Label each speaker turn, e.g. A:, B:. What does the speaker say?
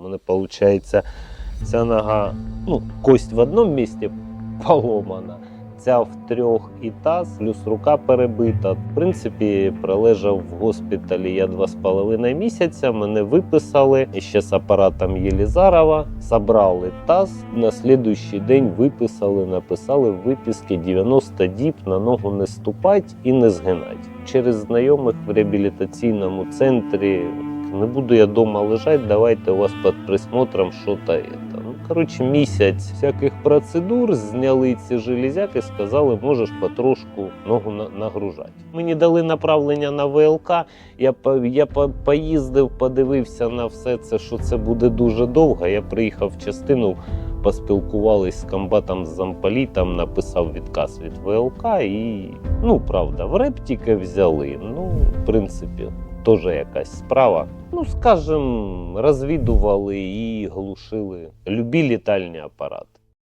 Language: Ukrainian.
A: У мене виходить, ця нога, ну, кость в одному місці поломана, ця в трьох і таз, плюс рука перебита. В принципі, пролежав в госпіталі я два з половиною місяця. Мене виписали і ще з апаратом Єлізарова, забрали таз. На слідуючий день виписали, написали в виписці 90 діб на ногу не ступать і не згинать. Через знайомих в реабілітаційному центрі не буду я вдома лежати, давайте у вас під присмотром що-то. это. Ну, коротше, місяць всяких процедур, зняли ці железяки, сказали, можеш потрошку ногу нагружати. Мені дали направлення на ВЛК, я, я поїздив, подивився на все це, що це буде дуже довго. Я приїхав в частину, поспілкувались з комбатом з замполітом, написав відказ від ВЛК і, ну, правда, в реп тільки взяли. Ну, в принципі, теж якась справа. Ну, скажем, розвідували і глушили любі літальні апарати.